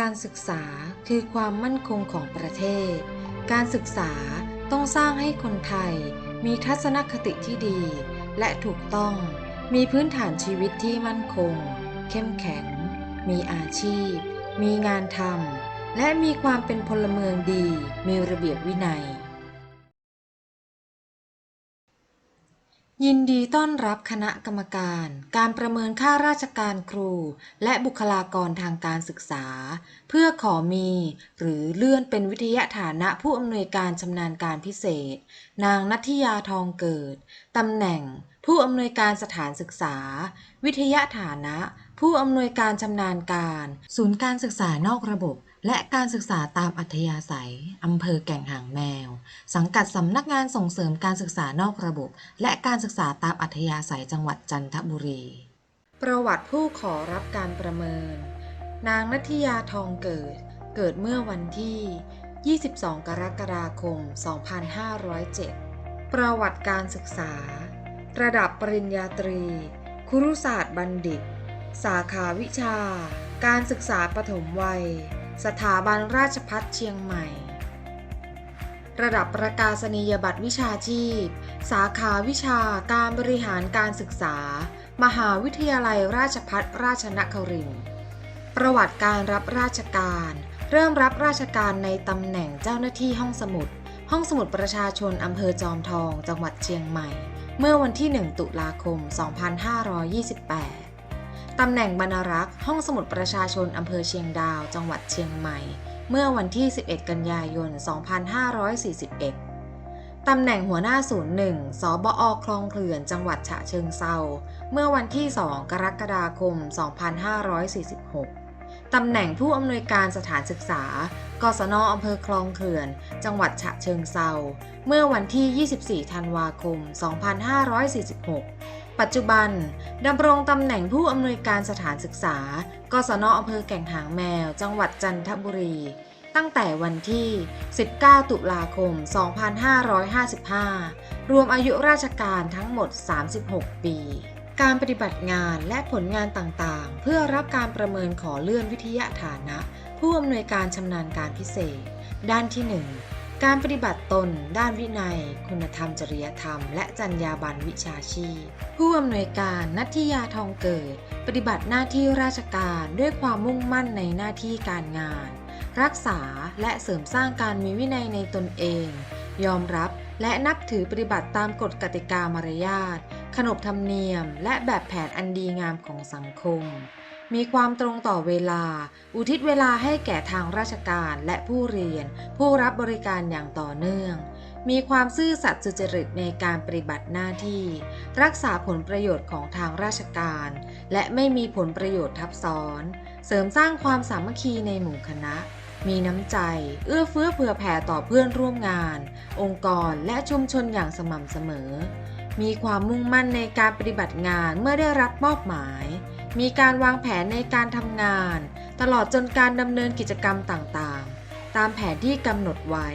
การศึกษาคือความมั่นคงของประเทศ การศึกษาต้องสร้างให้คนไทย มีทัศนคติที่ดี และถูกต้อง มีพื้นฐานชีวิตที่มั่นคง เข้มแข็ง มีอาชีพ มีงานทำและมีความเป็นพลเมืองดี มีระเบียบวินัย ยินดีต้อนรับคณะกรรมการ การประเมินค่าราชการครู และบุคลากรทางการศึกษา เพื่อขอมี หรือเลื่อนเป็นวิทยาฐานะผู้อำนวยการชำนาญการพิเศษ นางนัทยาทองเกิด ตำแหน่ง ผู้อำนวยการสถานศึกษา วิทยาฐานะ ผู้อำนวยการชำนาญการ ศูนย์การศึกษานอกระบบ และการศึกษาตามอัธยาศัย อำเภอแก่งหางแมว สังกัดสำนักงานส่งเสริมการศึกษานอกระบบ และการศึกษาตามอัธยาศัยจังหวัดจันทบุรี ประวัติผู้ขอรับการประเมิน นางนัทยาทองเกิด เกิดเมื่อวันที่ 22 กรกฎาคม 2507 ประวัติการศึกษา ระดับปริญญาตรี ครุศาสตร์บัณฑิต สาขาวิชา การศึกษาปฐมวัย สถาบันราชพัฒเชียงใหม่ ระดับประกาศนียบัตรวิชาชีพ สาขาวิชาการบริหารการศึกษา มหาวิทยาลัยราชพัฒราชนครินทร์ประวัติการรับราชการ เริ่มรับราชการในตำแหน่งเจ้าหน้าที่ห้องสมุด ห้องสมุดประชาชนอำเภอจอมทอง จังหวัดเชียงใหม่ เมื่อวันที่ 1 ตุลาคม 2528 ตำแหน่งบรรรักษ์ห้องสมุดประชาชนอำเภอเชียงดาว จังหวัดเชียงใหม่ เมื่อวันที่ 11 กันยายน 2541 ตำแหน่งหัวหน้าศูนย์หนึ่งสบอคลองเขื่อน จังหวัดฉะเชิงเซา เมื่อวันที่ 2 กรกฎาคม 2546 ตำแหน่งผู้อำนวยการสถานศึกษา กศนอำเภอคลองเขื่อน จังหวัดฉะเชิงเซา เมื่อวันที่ 24 ธันวาคม 2546 ปัจจุบันดำรงตำแหน่งผู้อำนวยการสถานศึกษา กศนอำเภอแก่งหางแมว จังหวัดจันทบุรี ตั้งแต่วันที่ 19 ตุลาคม 2555 รวมอายุราชการทั้งหมด 36 ปี การปฏิบัติงานและผลงานต่างๆ เพื่อรับการประเมินขอเลื่อนวิทยาฐานะ ผู้อำนวยการชำนาญการพิเศษ ด้านที่ 1 การปฏิบัติตนด้านวินัย คุณธรรมจริยธรรม และจรรยาบรรณวิชาชีพ ผู้อำนวยการนัทยาทองเกิด ปฏิบัติหน้าที่ราชการด้วยความมุ่งมั่นในหน้าที่การงาน รักษาและเสริมสร้างการมีวินัยในตนเอง ยอมรับและนับถือปฏิบัติตามกฎกติกามารยาทขนบธรรมเนียม และแบบแผนอันดีงามของสังคม มีความตรงต่อเวลา อุทิศเวลาให้แก่ทางราชการและผู้เรียน ผู้รับบริการอย่างต่อเนื่อง มีความซื่อสัตย์สุจริตในการปฏิบัติหน้าที่ รักษาผลประโยชน์ของทางราชการ และไม่มีผลประโยชน์ทับซ้อน เสริมสร้างความสามัคคีในหมู่คณะ มีน้ำใจ เอื้อเฟื้อเผื่อแผ่ต่อเพื่อนร่วมงาน องค์กรและชุมชนอย่างสม่ำเสมอ มีความมุ่งมั่นในการปฏิบัติงานเมื่อได้รับมอบหมาย มีการวางแผนในการทำงาน ตลอดจนการดำเนินกิจกรรมต่างๆ ตามแผนที่กำหนดไว้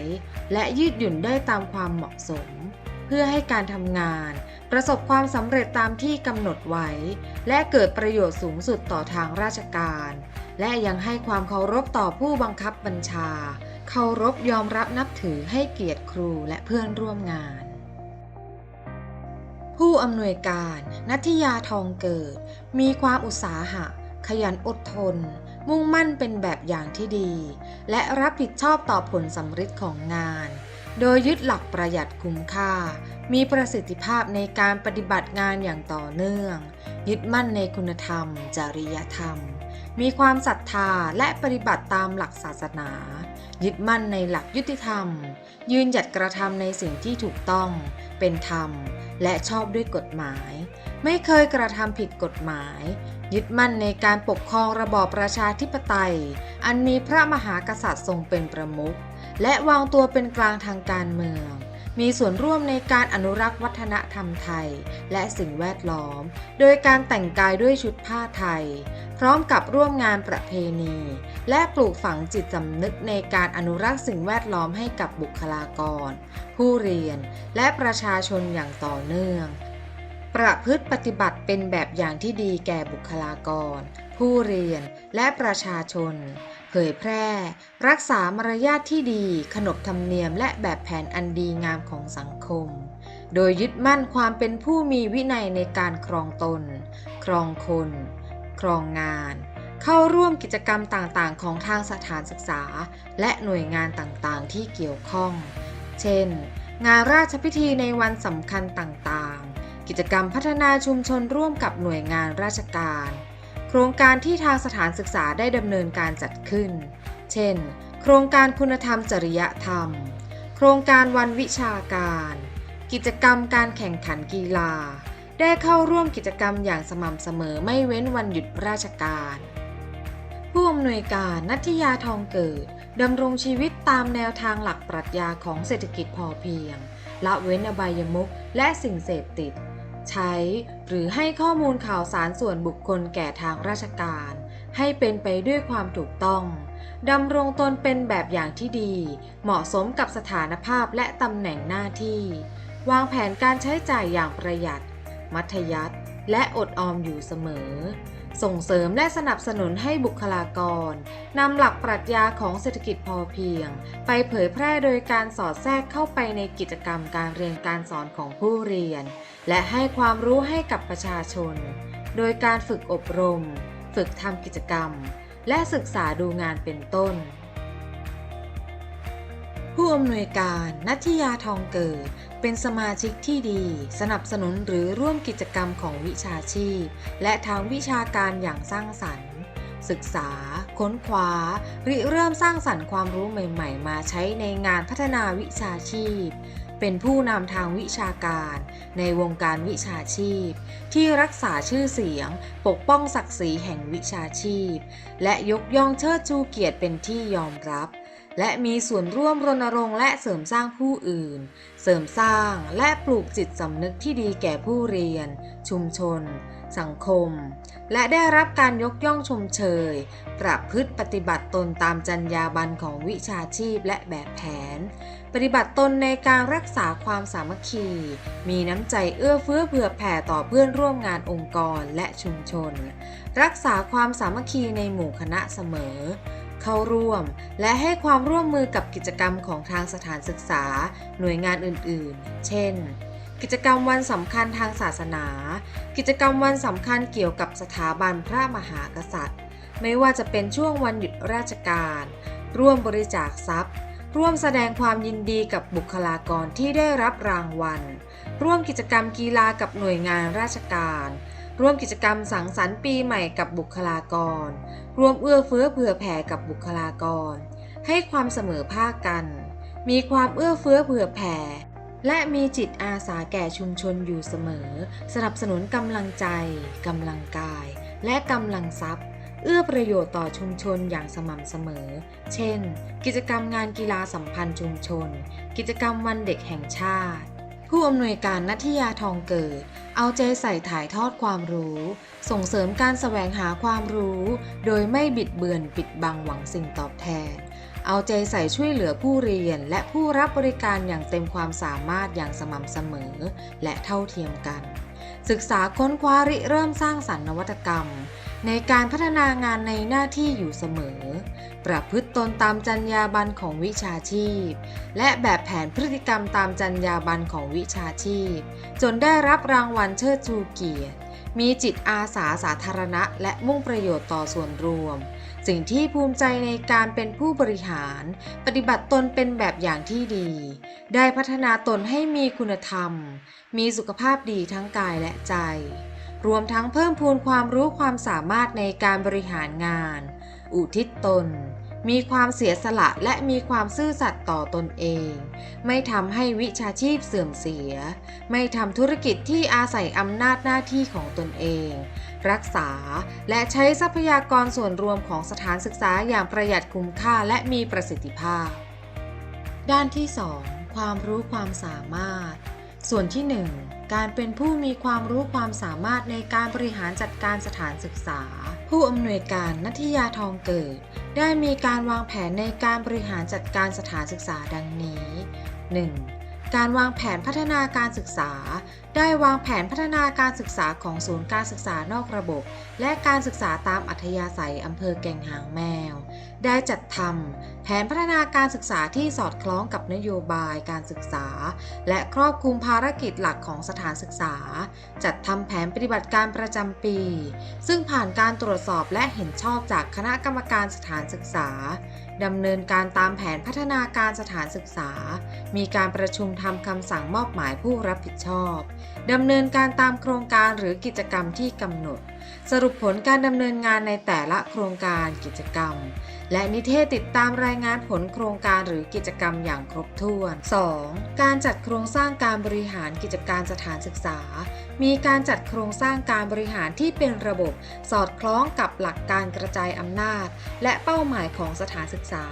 และยืดหยุ่นได้ตามความเหมาะสม เพื่อให้การทำงาน ประสบความสำเร็จตามที่กำหนดไว้ และเกิดประโยชน์สูงสุดต่อทางราชการ และยังให้ความเคารพต่อผู้บังคับบัญชา เคารพยอมรับนับถือให้เกียรติครูและเพื่อนร่วมงาน ผู้อำนวยการนัทยาทองเกิด มีความอุตสาหะ ขยันอดทน มุ่งมั่นเป็นแบบอย่างที่ดี และรับผิดชอบต่อผลสำเร็จของงาน โดยยึดหลักประหยัดคุ้มค่า มีประสิทธิภาพในการปฏิบัติงานอย่างต่อเนื่อง ยึดมั่นในคุณธรรม จริยธรรม มีความศรัทธาและปฏิบัติตามหลักศาสนา ยึดมั่นในหลักยุติธรรม ยืนหยัดกระทำในสิ่งที่ถูกต้อง เป็นธรรม และชอบด้วยกฎหมาย ไม่เคยกระทำผิดกฎหมาย ยึดมั่นในการปกครองระบอบประชาธิปไตย อันมีพระมหากษัตริย์ทรงเป็นประมุขและวางตัวเป็นกลางทางการเมือง มีส่วนร่วมในการอนุรักษ์วัฒนธรรมไทย และสิ่งแวดล้อม โดยการแต่งกายด้วยชุดผ้าไทย พร้อมกับร่วมงานประเพณี และปลูกฝังจิตสำนึกในการอนุรักษ์สิ่งแวดล้อมให้กับบุคลากร ผู้เรียน และประชาชนอย่างต่อเนื่อง ประพฤติปฏิบัติเป็นแบบอย่างที่ดีแก่บุคลากร ผู้เรียนและประชาชน เผยแพร่ รักษามารยาทที่ดี ขนบธรรมเนียมและแบบแผนอันดีงามของสังคม โดยยึดมั่นความเป็นผู้มีวินัยในการครองตน ครองคน ครองงาน เข้าร่วมกิจกรรมต่างๆ ของทางสถานศึกษา และหน่วยงานต่างๆ ที่เกี่ยวข้อง เช่น งานราชพิธีในวันสำคัญต่างๆ กิจกรรมพัฒนาชุมชนร่วมกับหน่วยงานราชการ โครงการที่ทางสถานศึกษาได้ดำเนินการจัดขึ้น เช่น โครงการคุณธรรมจริยธรรม โครงการวันวิชาการ กิจกรรมการแข่งขันกีฬา ได้เข้าร่วมกิจกรรมอย่างสม่ำเสมอไม่เว้นวันหยุดราชการ ผู้อำนวยการนัทยาทองเกิดดำรงชีวิตตามแนวทางหลักปรัชญาของเศรษฐกิจพอเพียงละเว้นอบายมุขและสิ่งเสพติด ใช้หรือให้ข้อมูลข่าวสารส่วนบุคคลแก่ทางราชการ ให้เป็นไปด้วยความถูกต้องดำรงตนเป็นแบบอย่างที่ดี เหมาะสมกับสถานภาพและตำแหน่งหน้าที่ วางแผนการใช้จ่ายอย่างประหยัด มัธยัติและอดออมอยู่เสมอ ส่งเสริมและสนับสนุนให้บุคลากรนำหลักปรัชญาของเศรษฐกิจพอเพียง ไปเผยแพร่โดยการสอดแทรกเข้าไปในกิจกรรมการเรียนการสอนของผู้เรียน และให้ความรู้ให้กับประชาชน โดยการฝึกอบรม ฝึกทำกิจกรรม และศึกษาดูงานเป็นต้น ผู้อำนวยการนัทยาทองเกิด เป็นสมาชิกที่ดี สนับสนุนหรือร่วมกิจกรรมของวิชาชีพ และทางวิชาการอย่างสร้างสรรค์ศึกษา ค้นคว้า ริเริ่มสร้างสรรค์ความรู้ใหม่ ๆ มาใช้ในงานพัฒนาวิชาชีพ เป็นผู้นำทางวิชาการ ในวงการวิชาชีพ ที่รักษาชื่อเสียง ปกป้องศักดิ์ศรีแห่งวิชาชีพ และยกย่องเชิดชูเกียรติเป็นที่ยอมรับ และมีส่วนร่วมรณรงค์และเสริมสร้างผู้อื่น เสริมสร้างและปลูกจิตสำนึกที่ดีแก่ผู้เรียน ชุมชน สังคม และได้รับการยกย่องชมเชย ประพฤติปฏิบัติตนตามจรรยาบรรณของวิชาชีพและแบบแผน ปฏิบัติตนในการรักษาความสามัคคี มีน้ำใจเอื้อเฟื้อเผื่อแผ่ต่อเพื่อนร่วมงานองค์กรและชุมชน รักษาความสามัคคีในหมู่คณะเสมอเข้าร่วม และให้ความร่วมมือกับกิจกรรมของทางสถานศึกษา หน่วยงานอื่น ๆ เช่น กิจกรรมวันสำคัญทางศาสนา กิจกรรมวันสำคัญเกี่ยวกับสถาบันพระมหากษัตริย์ ไม่ว่าจะเป็นช่วงวันหยุดราชการ ร่วมบริจาคทรัพย์ ร่วมแสดงความยินดีกับบุคลากรที่ได้รับรางวัล ร่วมกิจกรรมกีฬากับหน่วยงานราชการ ร่วมกิจกรรมสังสรรค์ปีใหม่กับบุคลากร ร่วมเอื้อเฟื้อเผื่อแผ่กับบุคลากร ให้ความเสมอภาคกัน มีความเอื้อเฟื้อเผื่อแผ่ และมีจิตอาสาแก่ชุมชนอยู่เสมอ สนับสนุนกำลังใจ กำลังกาย และกำลังทรัพย์ เอื้อประโยชน์ต่อชุมชนอย่างสม่ำเสมอ เช่น กิจกรรมงานกีฬาสัมพันธ์ชุมชน กิจกรรมวันเด็กแห่งชาติ ผู้อำนวยการนัทยาทองเกิด เอาใจใส่ถ่ายทอดความรู้ ส่งเสริมการแสวงหาความรู้ โดยไม่บิดเบือนปิดบังหวังสิ่งตอบแทน เอาใจใส่ช่วยเหลือผู้เรียนและผู้รับบริการอย่างเต็มความสามารถอย่างสม่ำเสมอ และเท่าเทียมกัน ศึกษาค้นคว้าริเริ่มสร้างสรรค์นวัตกรรม ในการพัฒนางานในหน้าที่อยู่เสมอ ประพฤติตนตามจรรยาบรรณของวิชาชีพ และแบบแผนพฤติกรรมตามจรรยาบรรณของวิชาชีพ จนได้รับรางวัลเชิดชูเกียรติ มีจิตอาสาสาธารณะ และมุ่งประโยชน์ต่อส่วนรวม สิ่งที่ภูมิใจในการเป็นผู้บริหาร ปฏิบัติตนเป็นแบบอย่างที่ดี ได้พัฒนาตนให้มีคุณธรรม มีสุขภาพดีทั้งกายและใจ รวมทั้งเพิ่มพูนความรู้ความสามารถในการบริหารงาน อุทิศตน มีความเสียสละและมีความซื่อสัตย์ต่อตนเอง ไม่ทำให้วิชาชีพเสื่อมเสีย ไม่ทำธุรกิจที่อาศัยอำนาจหน้าที่ของตนเอง รักษา และใช้ทรัพยากรส่วนรวมของสถานศึกษาอย่างประหยัดคุ้มค่าและมีประสิทธิภาพ ด้านที่ 2 ความรู้ความสามารถ ส่วนที่ 1 การเป็นผู้มีความรู้ความสามารถในการบริหารจัดการสถานศึกษา ผู้อำนวยการนัทยาทองเกิด ได้มีการวางแผนในการบริหารจัดการสถานศึกษาดังนี้ 1. การวางแผนพัฒนาการศึกษา ได้วางแผนพัฒนาการศึกษาของศูนย์การศึกษานอกระบบ และการศึกษาตามอัธยาศัยอำเภอแก่งหางแมว ได้จัดทำแผนพัฒนาการศึกษาที่สอดคล้องกับนโยบายการศึกษา และครอบคลุมภารกิจหลักของสถานศึกษา จัดทำแผนปฏิบัติการประจำปี ซึ่งผ่านการตรวจสอบและเห็นชอบจากคณะกรรมการสถานศึกษาดำเนินการตามแผนพัฒนาการสถานศึกษา มีการประชุมทำคำสั่งมอบหมายผู้รับผิดชอบดำเนินการตามโครงการหรือกิจกรรมที่กำหนด สรุปผลการดำเนินงานในแต่ละโครงการกิจกรรม และนิเทศติดตามรายงานผลโครงการหรือกิจกรรมอย่างครบถ้วน 2. การจัดโครงสร้างการบริหารกิจการสถานศึกษา มีการจัดโครงสร้างการบริหารที่เป็นระบบ สอดคล้องกับหลักการกระจายอำนาจ และเป้าหมายของสถานศึกษา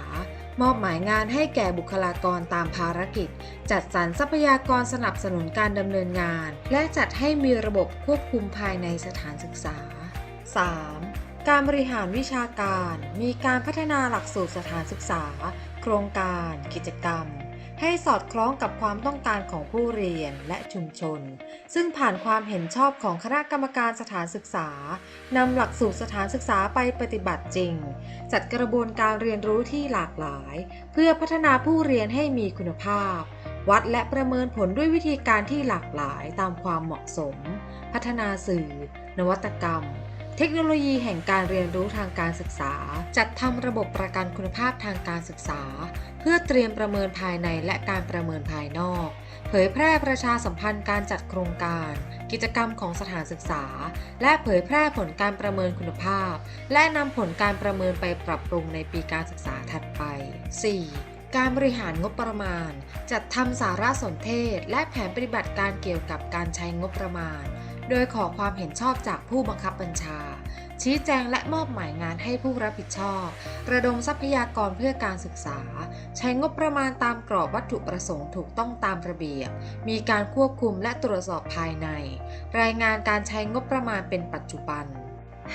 มอบหมายงานให้แก่บุคลากรตามภารกิจ จัดสรรทรัพยากรสนับสนุนการดำเนินงาน และจัดให้มีระบบควบคุมภายในสถานศึกษา 3. การบริหารวิชาการ มีการพัฒนาหลักสูตรสถานศึกษา โครงการ กิจกรรม ให้สอดคล้องกับความต้องการของผู้เรียนและชุมชน ซึ่งผ่านความเห็นชอบของคณะกรรมการสถานศึกษานำหลักสูตรสถานศึกษาไปปฏิบัติจริง จัดกระบวนการเรียนรู้ที่หลากหลาย เพื่อพัฒนาผู้เรียนให้มีคุณภาพ วัดและประเมินผลด้วยวิธีการที่หลากหลายตามความเหมาะสม พัฒนาสื่อ นวัตกรรม เทคโนโลยีแห่งการเรียนรู้ทางการศึกษา จัดทำระบบประกันคุณภาพทางการศึกษา เพื่อเตรียมประเมินภายในและการประเมินภายนอก เผยแพร่ประชาสัมพันธ์การจัดโครงการ กิจกรรมของสถานศึกษา และเผยแพร่ผลการประเมินคุณภาพ และนำผลการประเมินไปปรับปรุงในปีการศึกษาถัดไป 4. การบริหารงบประมาณ จัดทำสารสนเทศ และแผนปฏิบัติการเกี่ยวกับการใช้งบประมาณ โดยขอความเห็นชอบจากผู้บังคับบัญชา ชี้แจงและมอบหมายงานให้ผู้รับผิดชอบ ระดมทรัพยากรเพื่อการศึกษา ใช้งบประมาณตามกรอบวัตถุประสงค์ถูกต้องตามระเบียบ มีการควบคุมและตรวจสอบภายใน รายงานการใช้งบประมาณเป็นปัจจุบัน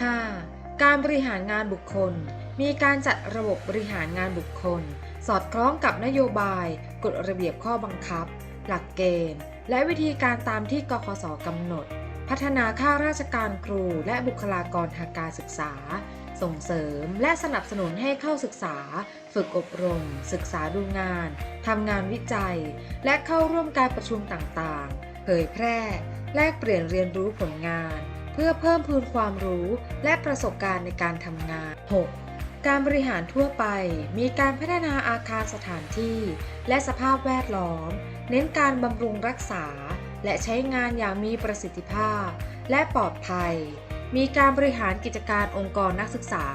5. การบริหารงานบุคคล มีการจัดระบบบริหารงานบุคคล สอดคล้องกับนโยบาย กฎระเบียบข้อบังคับ หลักเกณฑ์ และวิธีการตามที่กคสกำหนด พัฒนาข้าราชการครูและบุคลากรทางการศึกษา ส่งเสริมและสนับสนุนให้เข้าศึกษา ฝึกอบรม ศึกษาดูงาน ทำงานวิจัย และเข้าร่วมการประชุมต่างๆ เผยแพร่ แลกเปลี่ยนเรียนรู้ผลงาน เพื่อเพิ่มพูนความรู้และประสบการณ์ในการทำงาน 6. การบริหารทั่วไปมีการพัฒนาอาคารสถานที่ และสภาพแวดล้อม เน้นการบำรุงรักษา และใช้งานอย่างมีประสิทธิภาพ และปลอดภัย มีการบริหารกิจการองค์กรนักศึกษา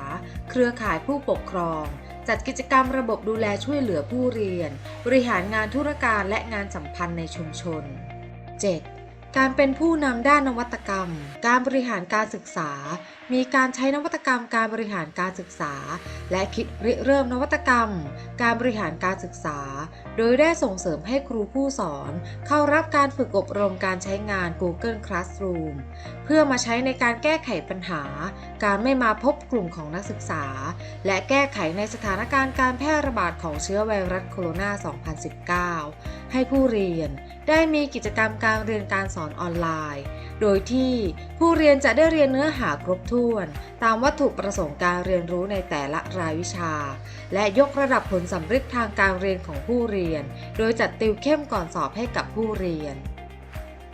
เครือข่ายผู้ปกครอง จัดกิจกรรมระบบดูแลช่วยเหลือผู้เรียน บริหารงานธุรการและงานสัมพันธ์ในชุมชน 7. การเป็นผู้นำด้านนวัตกรรม การบริหารการศึกษา มีการใช้นวัตกรรม การบริหารการศึกษา และคิดริเริ่มนวัตกรรม การบริหารการศึกษา โดยได้ส่งเสริมให้ครูผู้สอน เข้ารับการฝึกอบรมการใช้งาน Google Classroom เพื่อมาใช้ในการแก้ไขปัญหา การไม่มาพบกลุ่มของนักศึกษา และแก้ไขในสถานการณ์การแพร่ระบาดของเชื้อไวรัสโคโรนา 2019 ให้ผู้เรียน ได้มีกิจกรรมการเรียนการสอนออนไลน์ โดยที่ผู้เรียนจะได้เรียนเนื้อหาครบถ้วน ตามวัตถุประสงค์การเรียนรู้ในแต่ละรายวิชา และยกระดับผลสำเร็จทางการเรียนของผู้เรียน โดยจัดติวเข้มก่อนสอบให้กับผู้เรียน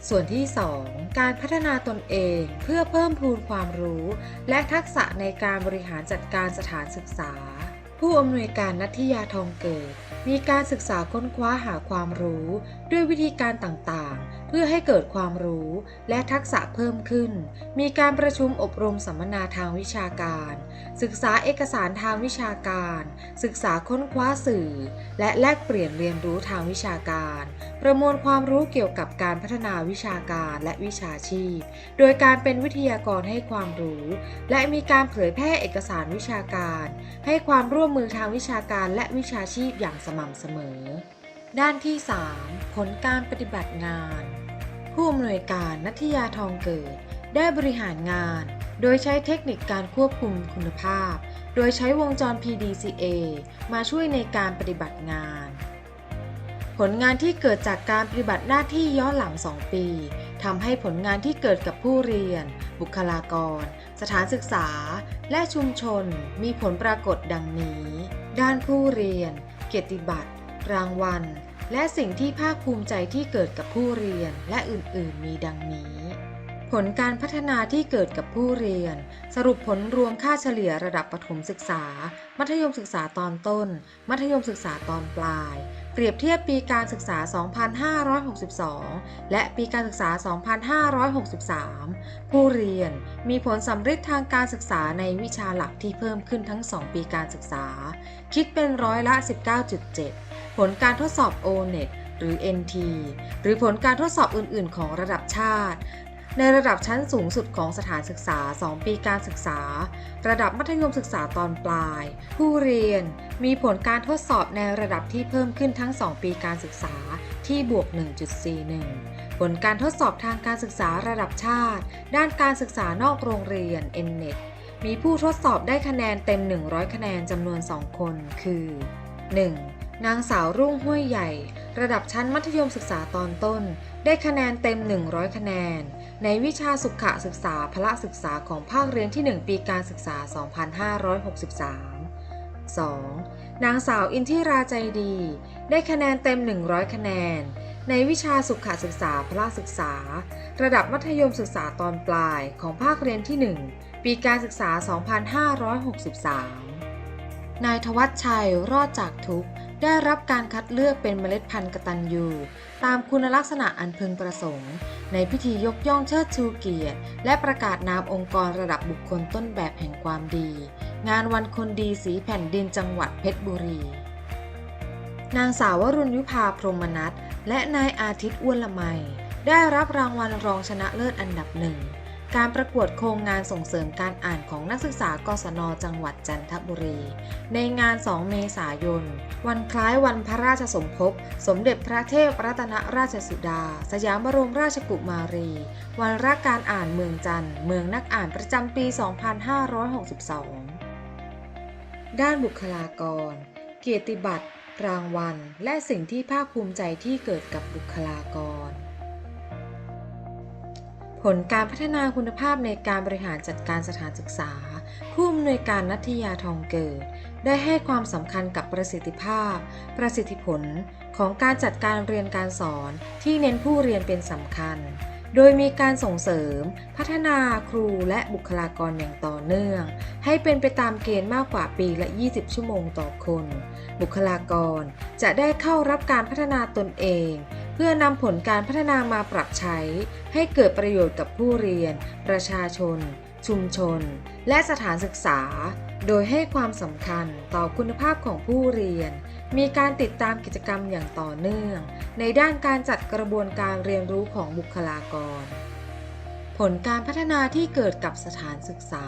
ส่วนที่ 2 การพัฒนาตนเองเพื่อเพิ่มพูนความรู้ และทักษะในการบริหารจัดการสถานศึกษา ผู้อำนวยการนัทยาทองเกิด มีการศึกษาค้นคว้าหาความรู้ด้วยวิธีการต่างๆ พื่อให้เกิดความรู้และทักษะเพิ่มขึ้น มีการประชุมอบรมสัมมนาทางวิชาการ ศึกษาเอกสารทางวิชาการ ศึกษาค้นคว้าสื่อ และแลกเปลี่ยนเรียนรู้ทางวิชาการ ประมวลความรู้เกี่ยวกับการพัฒนาวิชาการและวิชาชีพ โดยการเป็นวิทยากรให้ความรู้ และมีการเผยแพร่เอกสารวิชาการ ให้ความร่วมมือทางวิชาการและวิชาชีพอย่างสม่ำเสมอ ด้านที่ 3 ผลการปฏิบัติงาน ผู้อำนวยการนัทยาทองเกิด ได้บริหารงาน โดยใช้เทคนิคการควบคุมคุณภาพ โดยใช้วงจร PDCA มาช่วยในการปฏิบัติงาน ผลงานที่เกิดจากการปฏิบัติหน้าที่ย้อนหลัง 2 ปีทำให้ผลงานที่เกิดกับผู้เรียน บุคลากร สถานศึกษา และชุมชน มีผลปรากฏดังนี้ ด้านผู้เรียน เกียรติบัตร รางวัล และสิ่งที่ภาคภูมิใจที่เกิดกับผู้เรียนและอื่นๆ มีดังนี้ ผลการพัฒนาที่เกิดกับผู้เรียน สรุปผลรวมค่าเฉลี่ยระดับประถมศึกษา มัธยมศึกษาตอนต้น มัธยมศึกษาตอนปลาย เปรียบเทียบปีการศึกษา 2562 และปีการศึกษา 2563 ผู้เรียนมีผลสำเร็จทางการศึกษาในวิชาหลักที่เพิ่มขึ้นทั้ง 2 ปีการศึกษา คิดเป็นร้อยละ 19.7 ผลการทดสอบ O-NET หรือ NT หรือผลการทดสอบอื่น ๆ ของระดับชาติ ในระดับชั้นสูงสุดของสถานศึกษา 2 ปีการศึกษา ระดับมัธยมศึกษาตอนปลาย ผู้เรียนมีผลการทดสอบในระดับที่เพิ่มขึ้นทั้ง 2 ปีการศึกษาที่บวก 1.41 ผลการทดสอบทางการศึกษาระดับชาติ ด้านการศึกษานอกโรงเรียน NNET มีผู้ทดสอบได้คะแนนเต็ม 100 คะแนนจำนวน 2 คน คือ 1. นางสาวรุ่งห้วยใหญ่ ระดับชั้นมัธยมศึกษาตอนต้น ได้คะแนนเต็ม 100 คะแนน ในวิชาสุขศึกษาพละศึกษาของภาคเรียนที่ 1 ปีการศึกษา 2563 2. นางสาวอินทิราใจดี ได้คะแนนเต็ม 100 คะแนน ในวิชาสุขศึกษาพละศึกษา ระดับมัธยมศึกษาตอนปลายของภาคเรียนที่ 1 ปีการศึกษา 2563นายทวัชชัยรอดจากทุก ได้รับการคัดเลือกเป็นเมล็ดพันธุ์กตัญญูตามคุณลักษณะอันพึงประสงค์ ในพิธียกย่องเชิดชูเกียรติ และประกาศนามองค์กรระดับบุคคลต้นแบบแห่งความดี งานวันคนดีสีแผ่นดินจังหวัดเพชรบุรี นางสาววรุณยุพาพรหมนัทและนายอาทิตย์อ้วนละไมได้รับรางวัลรองชนะเลิศอันดับหนึ่ง การประกวดโครงงานส่งเสริมการอ่านของนักศึกษากศนจังหวัดจันทบุรี ในงาน 2 เมษายน วันคล้ายวันพระราชสมภพ สมเด็จพระเทพรัตนราชสุดา สยามบรมราชกุมารี วันรักการอ่านเมืองจันทร์ เมืองนักอ่านประจำปี 2562 ด้านบุคลากร เกียรติบัตร รางวัล และสิ่งที่ภาคภูมิใจที่เกิดกับบุคลากร ผลการพัฒนาคุณภาพในการบริหารจัดการสถานศึกษา ผู้อำนวยการนัทยาทองเกิด ได้ให้ความสำคัญกับประสิทธิภาพ ประสิทธิผลของการจัดการเรียนการสอนที่เน้นผู้เรียนเป็นสำคัญ โดยมีการส่งเสริม พัฒนาครูและบุคลากรอย่างต่อเนื่อง ให้เป็นไปตามเกณฑ์มากกว่าปีละ 20 ชั่วโมงต่อคน บุคลากรจะได้เข้ารับการพัฒนาตนเอง เพื่อนำผลการพัฒนามาปรับใช้ ให้เกิดประโยชน์กับผู้เรียน ประชาชน ชุมชน และสถานศึกษา โดยให้ความสำคัญต่อคุณภาพของผู้เรียน มีการติดตามกิจกรรมอย่างต่อเนื่อง ในด้านการจัดกระบวนการเรียนรู้ของบุคลากร ผลการพัฒนาที่เกิดกับสถานศึกษา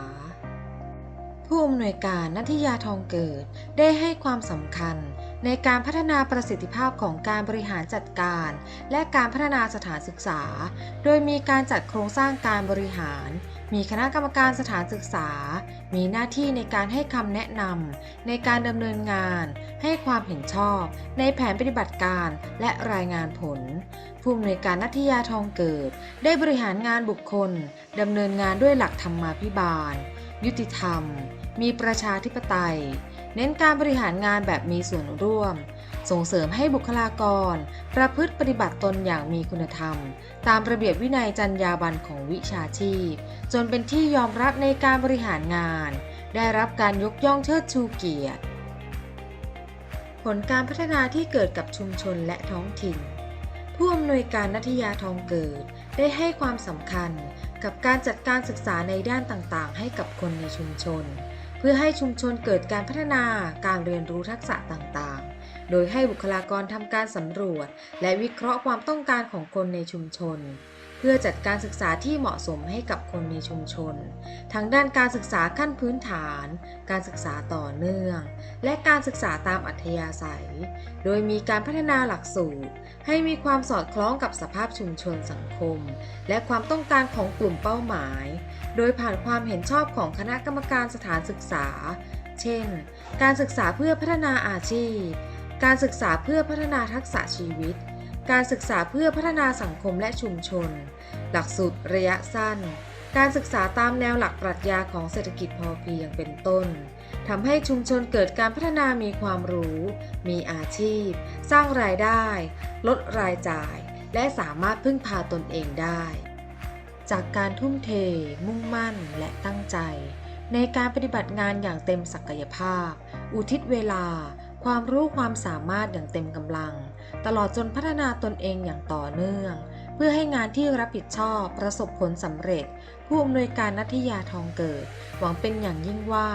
ผู้อำนวยการนัทยาทองเกิดได้ให้ความสำคัญในการพัฒนาประสิทธิภาพของการบริหารจัดการ และการพัฒนาสถานศึกษา โดยมีการจัดโครงสร้างการบริหาร มีคณะกรรมการสถานศึกษา มีหน้าที่ในการให้คำแนะนำในการดำเนินงาน ให้ความเห็นชอบ ในแผนปฏิบัติการและรายงานผล ผู้อำนวยการนัทยาทองเกิด ได้บริหารงานบุคคลดำเนินงานด้วยหลักธรรมาภิบาล ยุติธรรม มีประชาธิปไตย เน้นการบริหารงานแบบมีส่วนร่วม ส่งเสริมให้บุคลากร ประพฤติปฏิบัติตนอย่างมีคุณธรรม ตามระเบียบวินัยจรรยาบรรณของวิชาชีพ จนเป็นที่ยอมรับในการบริหารงาน ได้รับการยกย่องเชิดชูเกียรติ ผลการพัฒนาที่เกิดกับชุมชนและท้องถิ่น ผู้อำนวยการนัทยาทองเกิดได้ให้ความสำคัญกับการจัดการศึกษาในด้านต่างๆ ให้กับคนในชุมชน เพื่อให้ชุมชนเกิดการพัฒนาการเรียนรู้ทักษะต่างๆ โดยให้บุคลากรทำการสำรวจ และวิเคราะห์ความต้องการของคนในชุมชน เพื่อจัดการศึกษาที่เหมาะสมให้กับคนในชุมชน ทั้งด้านการศึกษาขั้นพื้นฐาน การศึกษาต่อเนื่อง และการศึกษาตามอัธยาศัย โดยมีการพัฒนาหลักสูตร ให้มีความสอดคล้องกับสภาพชุมชนสังคม และความต้องการของกลุ่มเป้าหมาย โดยผ่านความเห็นชอบของคณะกรรมการสถานศึกษา เช่น การศึกษาเพื่อพัฒนาอาชีพ การศึกษาเพื่อพัฒนาทักษะชีวิต การศึกษาเพื่อพัฒนาสังคมและชุมชน หลักสูตรระยะสั้น การศึกษาตามแนวหลักปรัชญาของเศรษฐกิจพอเพียงเป็นต้นทำให้ชุมชนเกิดการพัฒนามีความรู้ มีอาชีพ สร้างรายได้ ลดรายจ่าย และสามารถพึ่งพาตนเองได้ จากการทุ่มเท มุ่งมั่น และตั้งใจ ในการปฏิบัติงานอย่างเต็มศักยภาพ อุทิศเวลา ความรู้ความสามารถอย่างเต็มกำลัง ตลอดจนพัฒนาตนเองอย่างต่อเนื่อง เพื่อให้งานที่รับผิดชอบประสบผลสำเร็จ ผู้อำนวยการนัทยาทองเกิด หวังเป็นอย่างยิ่งว่า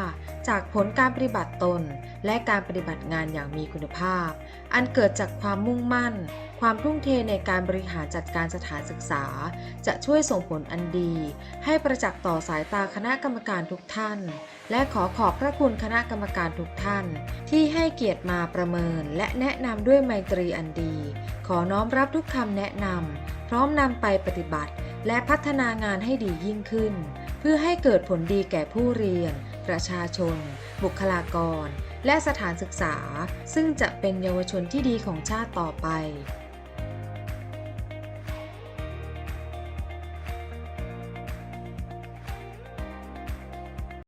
จากผลการปฏิบัติตน และการปฏิบัติงานอย่างมีคุณภาพ อันเกิดจากความมุ่งมั่น ความทุ่มเทในการบริหารจัดการสถานศึกษา จะช่วยส่งผลอันดี ให้ประจักษ์ต่อสายตาคณะกรรมการทุกท่าน และขอขอบพระคุณคณะกรรมการทุกท่าน ที่ให้เกียรติมาประเมิน และแนะนำด้วยไมตรีอันดี ขอน้อมรับทุกคำแนะนำพร้อมนำไปปฏิบัติ และพัฒนางานให้ดียิ่งขึ้น เพื่อให้เกิดผลดีแก่ผู้เรียน ประชาชน บุคลากร และสถานศึกษา ซึ่งจะเป็นเยาวชนที่ดีของชาติต่อไป